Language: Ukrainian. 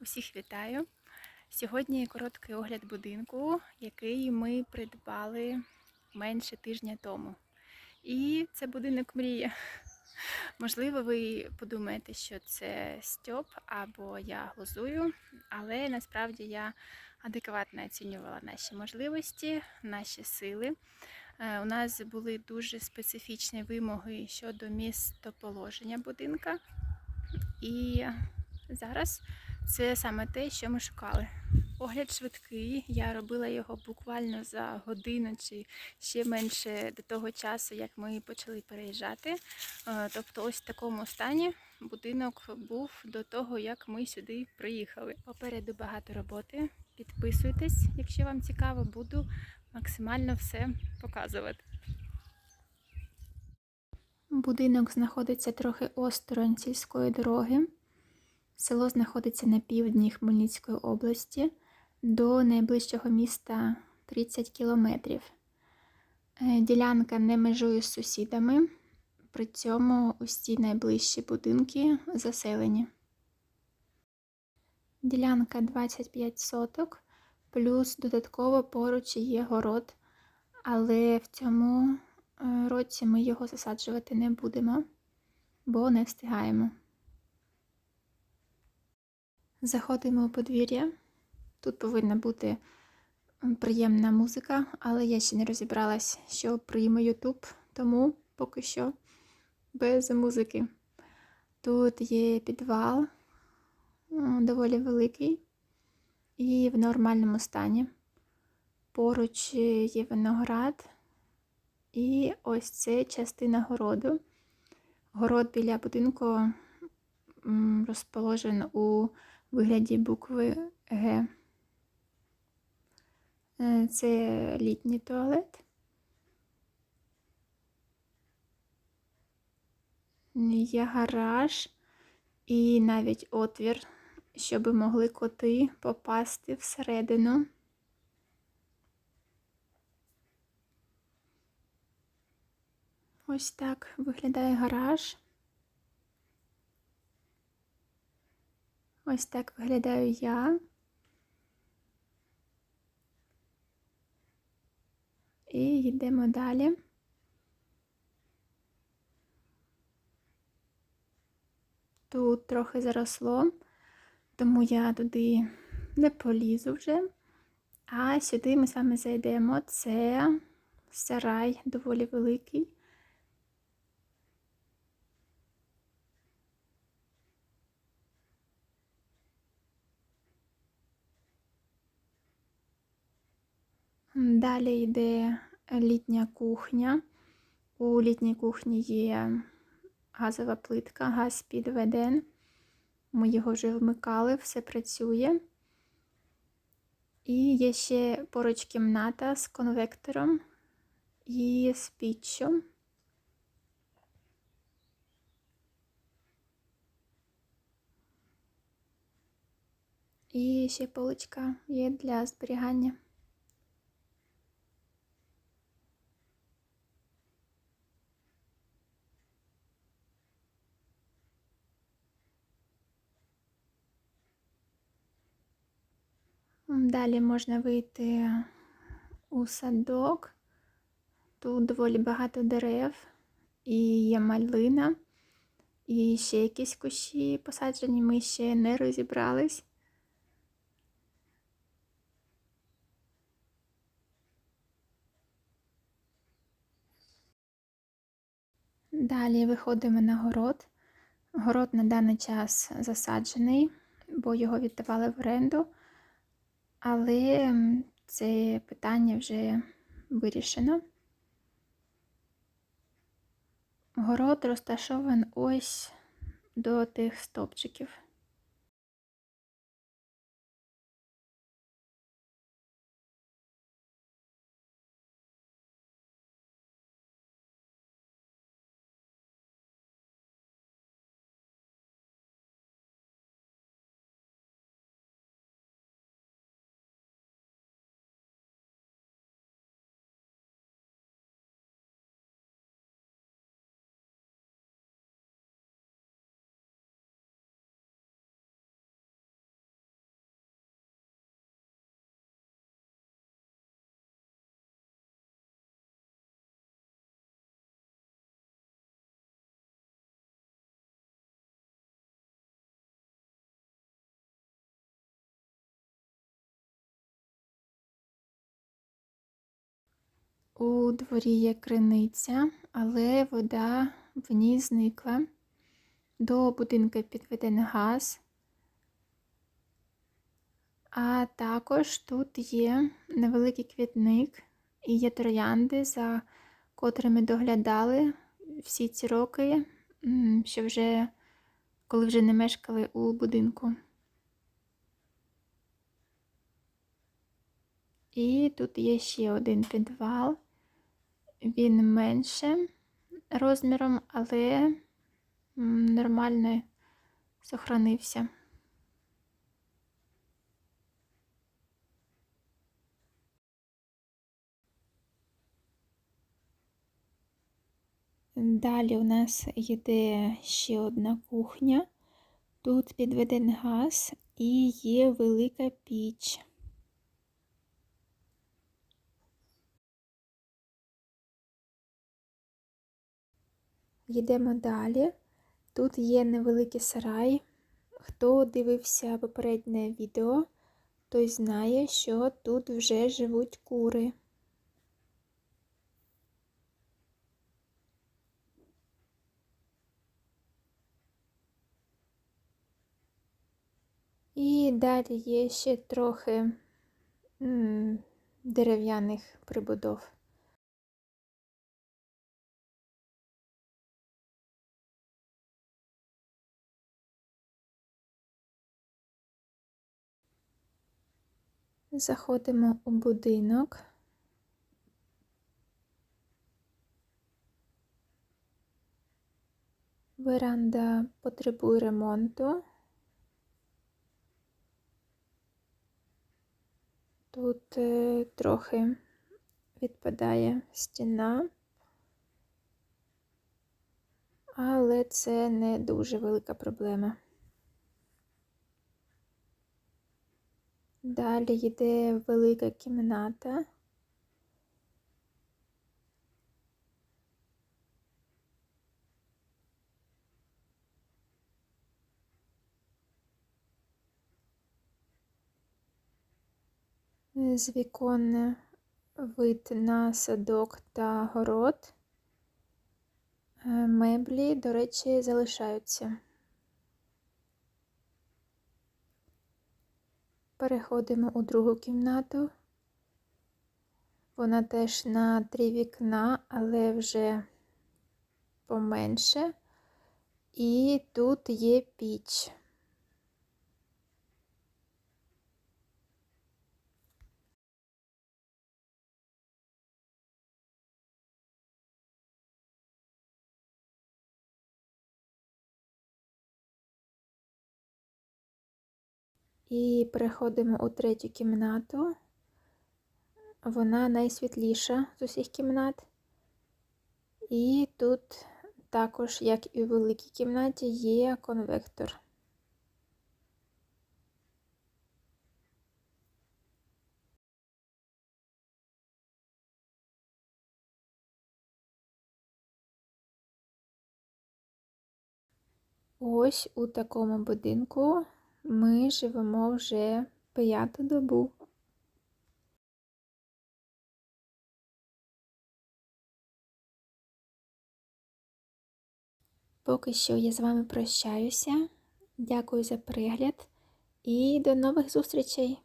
Усіх вітаю. Сьогодні короткий огляд будинку, який ми придбали менше тижня тому. І це будинок мрія. Можливо, ви подумаєте, що це Стьоп або я глузую, але насправді я адекватно оцінювала наші можливості, наші сили. Е, У нас були дуже специфічні вимоги щодо містоположення будинка. І зараз це саме те, що ми шукали. Огляд швидкий. Я робила його буквально за годину чи ще менше до того часу, як ми почали переїжджати. Е, Тобто, ось в такому стані будинок був до того, як ми сюди приїхали. Попереду багато роботи. Підписуйтесь, якщо вам цікаво, буду максимально все показувати. Будинок знаходиться трохи осторонь сільської дороги. Село знаходиться на півдні Хмельницької області. До найближчого міста 30 кілометрів. Е, Ділянка не межує з сусідами, при цьому усі найближчі будинки заселені. Ділянка 25 соток, плюс додатково поруч є город, але в цьому е, році ми його засаджувати не будемо, бо не встигаємо. Заходимо у подвір'я. Тут повинна бути приємна музика, але я ще не розібралась, що прийме YouTube, тому поки що без музики. Тут є підвал, доволі великий і в нормальному стані. Поруч є виноград, і ось це частина городу. Город біля будинку розположен у вигляді букви Г. Е, Це літній туалет. Є гараж і навіть отвір, щоб могли коти попасти всередину. Ось так виглядає гараж. Ось так виглядаю я. І йдемо далі. Тут трохи заросло, тому я туди не полізу вже. А сюди ми з вами зайдемо. Це сарай доволі великий. Далі йде літня кухня. У літній кухні є газова плитка, газ підведен. Ми його вже вмикали, все працює. І є ще поруч кімната з конвектором і з піччю. І ще поличка є для зберігання. Далі можна вийти у садок. Тут доволі багато дерев, і є малина, і ще якісь кущі посаджені, ми ще не розібрались. Далі виходимо на город. Город на даний час засаджений, бо його віддавали в оренду. Але це питання вже вирішено. Город розташований ось до тих стовпчиків. У дворі є криниця, але вода в ній зникла. До будинку підведений газ. А також тут є невеликий квітник і є троянди, за котрими доглядали всі ці роки, що вже коли вже не мешкали у будинку. І тут є ще один підвал. Він менше розміром, але нормально сохранився. Далі у нас йде ще одна кухня. Тут підведений газ і є велика піч. Йдемо далі. Тут є невеликий сарай. Хто дивився попереднє відео, той знає, що тут вже живуть кури. І далі є ще трохи дерев'яних прибудов. Заходимо у будинок. Веранда потребує ремонту. Тут е, трохи відпадає стіна, але це не дуже велика проблема. Далі йде велика кімната. З вікон вид на садок та город. Е, меблі, до речі, залишаються. Переходимо у другу кімнату. Вона теж на три вікна, але вже поменше. І тут є піч. І переходимо у третю кімнату. Вона найсвітліша з усіх кімнат. І тут також, як і у великій кімнаті, є конвектор. Ось у такому будинку ми живемо вже п'яту добу. Поки що я з вами прощаюся. Дякую за пригляд і до нових зустрічей!